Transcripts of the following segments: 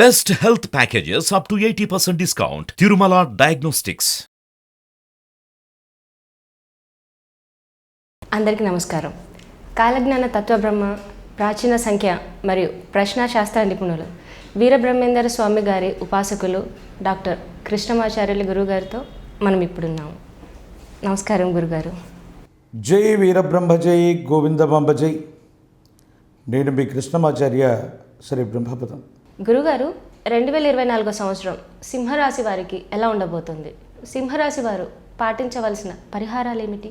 Best health packages up to 80% discount. Tirumala Diagnostics. అందరికీ నమస్కారం. కాలజ్ఞాన తత్వబ్రహ్మ ప్రాచీన సంఖ్య మరియు ప్రశ్నాశాస్త్ర నిపుణులు వీరబ్రహ్మేందర స్వామి గారి ఉపాసకులు డాక్టర్ కృష్ణమాచార్యులు గురుగారితో మనం ఇప్పుడున్నాము నమస్కారం గురుగారు. జై వీరబ్రహ్మ జై. నేను మీ కృష్ణమాచార్య శ్రీ బ్రహ్మపదం. గురుగారు రెండు వేల ఇరవై నాలుగో సంవత్సరం సింహరాశి వారికి ఎలా ఉండబోతుంది? సింహరాశి వారు పాటించవలసిన పరిహారాలు ఏమిటి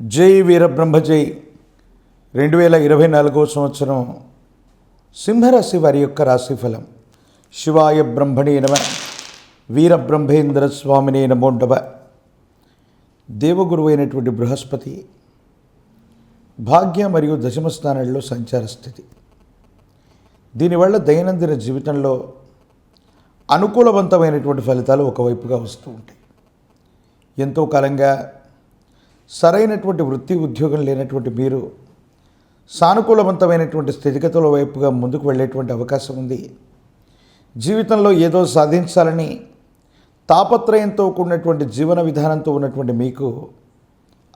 జై వీరబ్రహ్మ జై రెండు వేల ఇరవై నాలుగో సంవత్సరం సింహరాశి వారి యొక్క రాశిఫలం. శివాయ బ్రహ్మణే నమ వీరబ్రహ్మేంద్ర స్వామినే నమోండవ దేవగురువు అయినటువంటి బృహస్పతి భాగ్య మరియు దశమ స్థానాల్లో సంచార స్థితి. దీనివల్ల దైనందిన జీవితంలో అనుకూలవంతమైనటువంటి ఫలితాలు ఒకవైపుగా వస్తూ ఉంటాయి. ఎంతో కాలంగా సరైనటువంటి వృత్తి ఉద్యోగం లేనటువంటి మీరు సానుకూలవంతమైనటువంటి స్థితిగతుల వైపుగా ముందుకు వెళ్ళేటువంటి అవకాశం ఉంది. జీవితంలో ఏదో సాధించాలని తాపత్రయంతో కూడినటువంటి జీవన విధానంతో ఉన్నటువంటి మీకు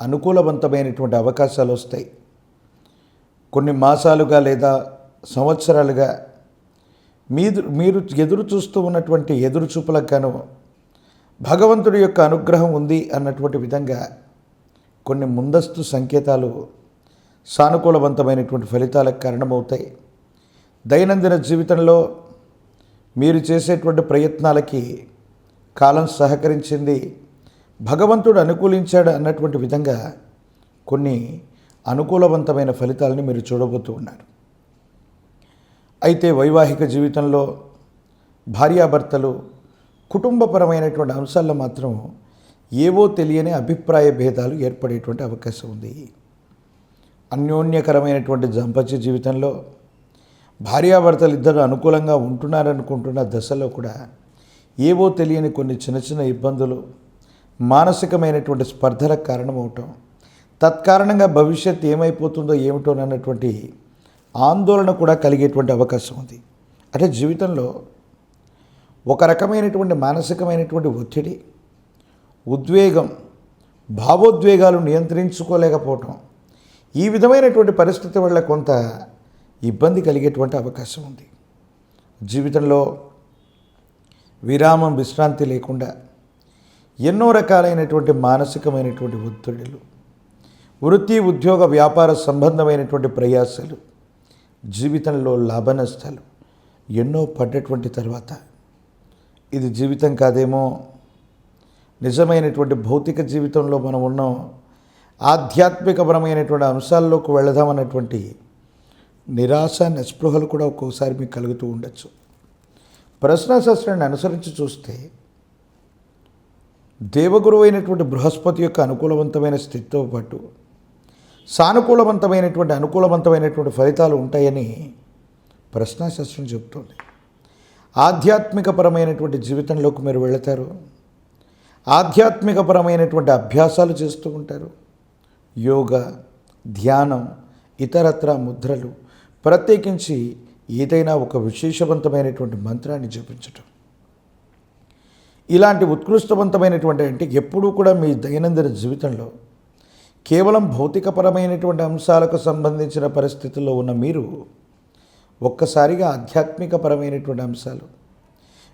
అనుకూలవంతమైనటువంటి అవకాశాలు వస్తాయి. కొన్ని మాసాలుగా లేదా సంవత్సరాలుగా మీరు మీరు ఎదురు చూస్తూ ఉన్నటువంటి ఎదురు చూపులకు గాను భగవంతుడి యొక్క అనుగ్రహం ఉంది అన్నటువంటి విధంగా కొన్ని ముందస్తు సంకేతాలు సానుకూలవంతమైనటువంటి ఫలితాలకు కారణమవుతాయి. దైనందిన జీవితంలో మీరు చేసేటువంటి ప్రయత్నాలకి కాలం సహకరించింది భగవంతుడు అనుకూలించాడు అన్నటువంటి విధంగా కొన్ని అనుకూలవంతమైన ఫలితాలని మీరు చూడబోతూ ఉన్నారు. అయితే వైవాహిక జీవితంలో భార్యాభర్తలు కుటుంబపరమైనటువంటి అంశాల్లో మాత్రం ఏవో తెలియని అభిప్రాయ భేదాలు ఏర్పడేటువంటి అవకాశం ఉంది. అన్యోన్యకరమైనటువంటి దాంపత్య జీవితంలో భార్యాభర్తలు ఇద్దరు అనుకూలంగా ఉంటున్నారనుకుంటున్న దశలో కూడా ఏవో తెలియని కొన్ని చిన్న చిన్న ఇబ్బందులు మానసికమైనటువంటి స్పర్ధలకు కారణమవటం తత్కారణంగా భవిష్యత్ ఏమైపోతుందో ఏమిటోనన్నటువంటి ఆందోళన కూడా కలిగేటువంటి అవకాశం ఉంది. అంటే జీవితంలో ఒక రకమైనటువంటి మానసికమైనటువంటి ఒత్తిడి ఉద్వేగం భావోద్వేగాలు నియంత్రించుకోలేకపోవటం ఈ విధమైనటువంటి పరిస్థితి వల్ల కొంత ఇబ్బంది కలిగేటువంటి అవకాశం ఉంది. జీవితంలో విరామం విశ్రాంతి లేకుండా ఎన్నో రకాలైనటువంటి మానసికమైనటువంటి ఒత్తిడులు వృత్తి ఉద్యోగ వ్యాపార సంబంధమైనటువంటి ప్రయాసాలు జీవితంలో లాభనష్టాలు ఎన్నో పడ్డటువంటి తర్వాత ఇది జీవితం కాదేమో? నిజమైనటువంటి భౌతిక జీవితంలో మనం ఉన్నాం. ఆధ్యాత్మికపరమైనటువంటి అంశాల్లోకి వెళదామన్నటువంటి నిరాశ నిస్పృహలు కూడా ఒక్కోసారి మీకు కలుగుతూ ఉండొచ్చు. ప్రశ్నాశాస్త్రాన్ని అనుసరించి చూస్తే దేవగురు అయినటువంటి బృహస్పతి యొక్క అనుకూలవంతమైన స్థితితో పాటు సానుకూలవంతమైనటువంటి అనుకూలవంతమైనటువంటి ఫలితాలు ఉంటాయని ప్రశ్నాశాస్త్రం చెబుతోంది. ఆధ్యాత్మికపరమైనటువంటి జీవితంలోకి మీరు వెళతారు. ఆధ్యాత్మికపరమైనటువంటి అభ్యాసాలు చేస్తూ ఉంటారు. యోగా ధ్యానం ఇతరత్ర ముద్రలు ప్రత్యేకించి ఏదైనా ఒక విశేషవంతమైనటువంటి మంత్రాన్ని జపించటం. ఇలాంటి ఉత్కృష్టవంతమైనటువంటి అంటే ఎప్పుడూ కూడా మీ దైనందిన జీవితంలో కేవలం భౌతికపరమైనటువంటి అంశాలకు సంబంధించిన పరిస్థితుల్లో ఉన్న మీరు ఒక్కసారిగా ఆధ్యాత్మికపరమైనటువంటి అంశాలు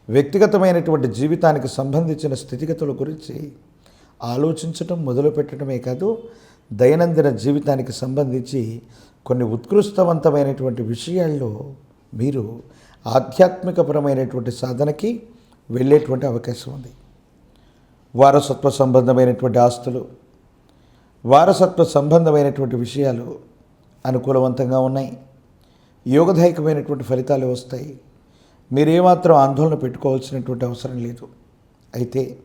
వ్యక్తిగతమైనటువంటి జీవితానికి సంబంధించిన స్థితిగతుల గురించి ఆలోచించటం మొదలుపెట్టడమే కాదు దైనందిన జీవితానికి సంబంధించి కొన్ని ఉత్కృష్టవంతమైనటువంటి విషయాల్లో మీరు ఆధ్యాత్మికపరమైనటువంటి సాధనకి వెళ్ళేటువంటి అవకాశం ఉంది. వారసత్వ సంబంధమైనటువంటి ఆస్తులు వారసత్వ సంబంధమైనటువంటి విషయాలు అనుకూలవంతంగా ఉన్నాయి. యోగదాయకమైనటువంటి ఫలితాలు వస్తాయి. మీరేమాత్రం ఆందోళన పెట్టుకోవాల్సినటువంటి అవసరం లేదు. అయితే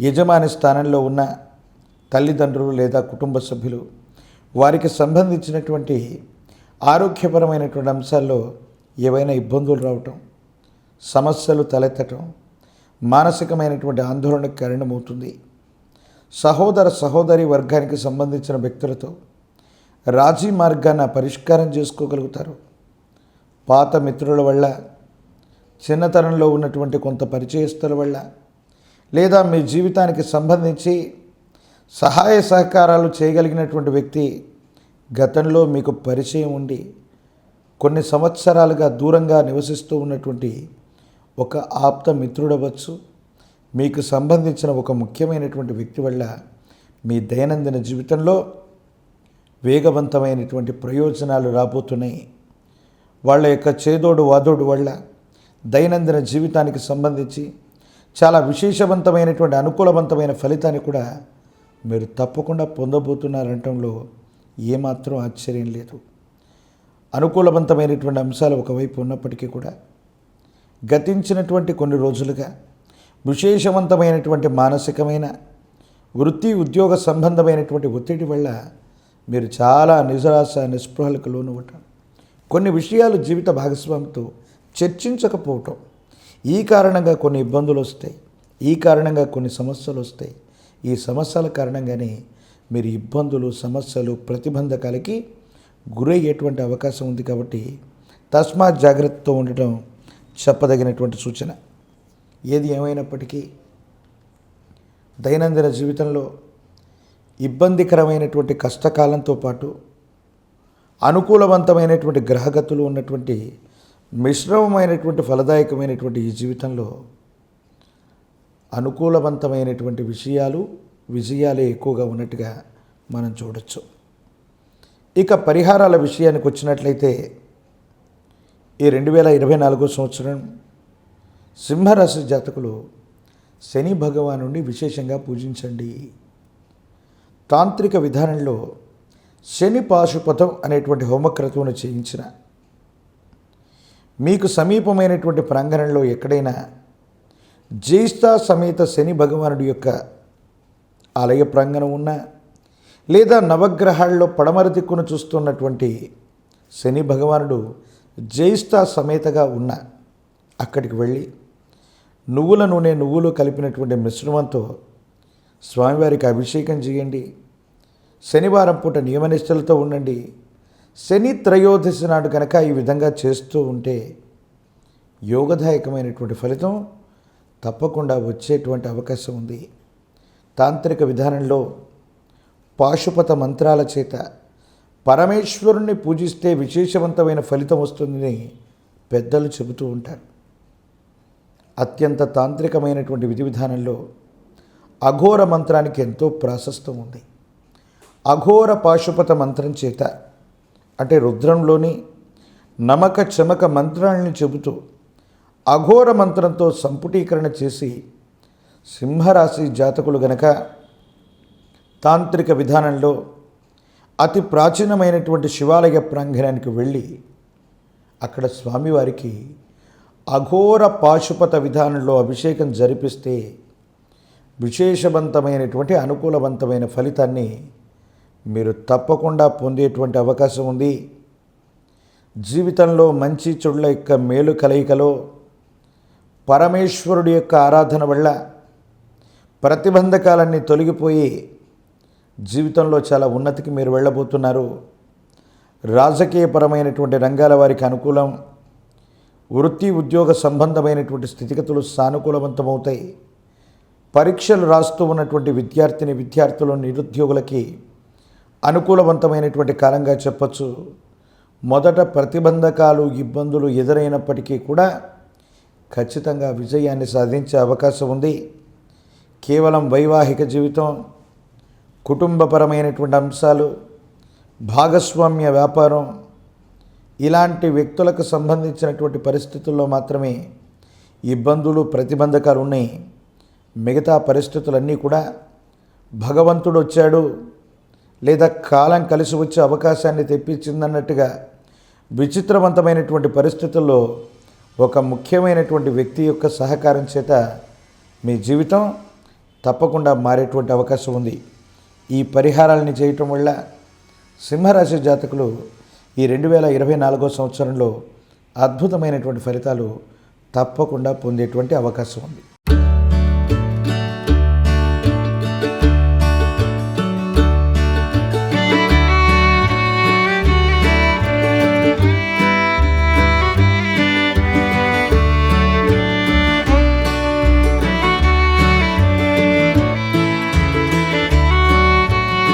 యజమాని స్థానంలో ఉన్న తల్లిదండ్రులు లేదా కుటుంబ సభ్యులు వారికి సంబంధించినటువంటి ఆరోగ్యపరమైనటువంటి అంశాల్లో ఏవైనా ఇబ్బందులు రావటం సమస్యలు తలెత్తటం మానసికమైనటువంటి ఆందోళనకు కారణమవుతుంది. సహోదర సహోదరి వర్గానికి సంబంధించిన వ్యక్తులతో రాజీ మార్గాన పరిష్కారం చేసుకోగలుగుతారు. పాత మిత్రుల వల్ల చిన్నతనంలో ఉన్నటువంటి కొంత పరిచయస్తుల వల్ల లేదా మీ జీవితానికి సంబంధించి సహాయ సహకారాలు చేయగలిగినటువంటి వ్యక్తి గతంలో మీకు పరిచయం ఉండి కొన్ని సంవత్సరాలుగా దూరంగా నివసిస్తూ ఉన్నటువంటి ఒక ఆప్త మిత్రుడవచ్చు. మీకు సంబంధించిన ఒక ముఖ్యమైనటువంటి వ్యక్తి వల్ల మీ దైనందిన జీవితంలో వేగవంతమైనటువంటి ప్రయోజనాలు రాబోతున్నాయి. వాళ్ళ యొక్క చేదోడు వాదోడు వల్ల దైనందిన జీవితానికి సంబంధించి చాలా విశేషవంతమైనటువంటి అనుకూలవంతమైన ఫలితాన్ని కూడా మీరు తప్పకుండా పొందబోతున్నారంటంలో ఏమాత్రం ఆశ్చర్యం లేదు. అనుకూలవంతమైనటువంటి అంశాలు ఒకవైపు ఉన్నప్పటికీ కూడా గతించినటువంటి కొన్ని రోజులుగా విశేషవంతమైనటువంటి మానసికమైన వృత్తి ఉద్యోగ సంబంధమైనటువంటి ఒత్తిడి వల్ల మీరు చాలా నిజరాశ నిస్పృహలకు లోనవ్వటం. కొన్ని విషయాలు జీవిత భాగస్వామితో చర్చించకపోవటం. ఈ కారణంగా కొన్ని ఇబ్బందులు వస్తాయి. ఈ కారణంగా కొన్ని సమస్యలు వస్తాయి. ఈ సమస్యల కారణంగానే మీరు ఇబ్బందులు సమస్యలు ప్రతిబంధకాలకి గురయ్యేటువంటి అవకాశం ఉంది కాబట్టి తస్మాత్ జాగ్రత్తతో ఉండటం చెప్పదగినటువంటి సూచన. ఏది ఏమైనప్పటికీ దైనందిన జీవితంలో ఇబ్బందికరమైనటువంటి కష్టకాలంతో పాటు అనుకూలవంతమైనటువంటి గ్రహగతులు ఉన్నటువంటి మిశ్రమమైనటువంటి ఫలదాయకమైనటువంటి ఈ జీవితంలో అనుకూలవంతమైనటువంటి విషయాలు విజయాలే ఎక్కువగా ఉన్నట్టుగా మనం చూడొచ్చు. ఇక పరిహారాల విషయానికి వచ్చినట్లయితే ఈ రెండు వేల ఇరవై నాలుగో సంవత్సరం సింహరాశి జాతకులు శని భగవానుడిని విశేషంగా పూజించండి. తాంత్రిక విధానంలో శని పాశుపథం అనేటువంటి హోమక్రతువును చేయించిన మీకు సమీపమైనటువంటి ప్రాంగణంలో ఎక్కడైనా జ్యేష్ఠ సమేత శని భగవానుడి యొక్క ఆలయ ప్రాంగణం ఉన్నా లేదా నవగ్రహాల్లో పడమర దిక్కును చూస్తున్నటువంటి శని భగవానుడు జ్యేష్ఠ సమేతగా ఉన్న అక్కడికి వెళ్ళి నువ్వుల నూనె నువ్వులు కలిపినటువంటి మిశ్రమంతో స్వామివారికి అభిషేకం చేయండి. శనివారం పూట నియమనిష్టలతో ఉండండి. శని త్రయోదశి నాడు కనుక ఈ విధంగా చేస్తూ ఉంటే యోగదాయకమైనటువంటి ఫలితం తప్పకుండా వచ్చేటువంటి అవకాశం ఉంది. తాంత్రిక విధానంలో పాశుపత మంత్రాల చేత పరమేశ్వరుణ్ణి పూజిస్తే విశేషవంతమైన ఫలితం వస్తుందని పెద్దలు చెబుతూ ఉంటారు. అత్యంత తాంత్రికమైనటువంటి విధి విధానంలో అఘోర మంత్రానికి ఎంతో ప్రాశస్తం ఉంది. అఘోర పాశుపత మంత్రం చేత అంటే రుద్రంలోని నమక చమక మంత్రాలను చెబుతూ అఘోర మంత్రంతో సంపుటీకరణ చేసి సింహరాశి జాతకులు గనక తాంత్రిక విధానంలో అతి ప్రాచీనమైనటువంటి శివాలయ ప్రాంగణానికి వెళ్ళి అక్కడ స్వామివారికి అఘోర పాశుపత విధానంలో అభిషేకం జరిపిస్తే విశేషవంతమైనటువంటి అనుకూలవంతమైన ఫలితాన్ని మీరు తప్పకుండా పొందేటువంటి అవకాశం ఉంది. జీవితంలో మంచి చెడుల యొక్క మేలు కలయికలో పరమేశ్వరుడి యొక్క ఆరాధన వల్ల ప్రతిబంధకాలన్నీ తొలగిపోయి జీవితంలో చాలా ఉన్నతికి మీరు వెళ్ళబోతున్నారు. రాజకీయపరమైనటువంటి రంగాల వారికి అనుకూలం వృత్తి ఉద్యోగ సంబంధమైనటువంటి స్థితిగతులు సానుకూలవంతమవుతాయి. పరీక్షలు రాస్తూ ఉన్నటువంటి విద్యార్థిని విద్యార్థులు నిరుద్యోగులకి అనుకూలవంతమైనటువంటి కాలంగా చెప్పచ్చు. మొదట ప్రతిబంధకాలు ఇబ్బందులు ఎదురైనప్పటికీ కూడా ఖచ్చితంగా విజయాన్ని సాధించే అవకాశం ఉంది. కేవలం వైవాహిక జీవితం కుటుంబపరమైనటువంటి అంశాలు భాగస్వామ్య వ్యాపారం ఇలాంటి వ్యక్తులకు సంబంధించినటువంటి పరిస్థితుల్లో మాత్రమే ఇబ్బందులు ప్రతిబంధకాలు ఉన్నాయి మిగతా పరిస్థితులన్నీ కూడా భగవంతుడు వచ్చాడు. లేదా కాలం కలిసి వచ్చే అవకాశాన్ని తెప్పించిందన్నట్టుగా విచిత్రవంతమైనటువంటి పరిస్థితుల్లో ఒక ముఖ్యమైనటువంటి వ్యక్తి యొక్క సహకారం చేత మీ జీవితం తప్పకుండా మారేటువంటి అవకాశం ఉంది. ఈ పరిహారాలని చేయటం వల్ల సింహరాశి జాతకులు ఈ రెండు వేల ఇరవై నాలుగో సంవత్సరంలో అద్భుతమైనటువంటి ఫలితాలు తప్పకుండా పొందేటువంటి అవకాశం ఉంది.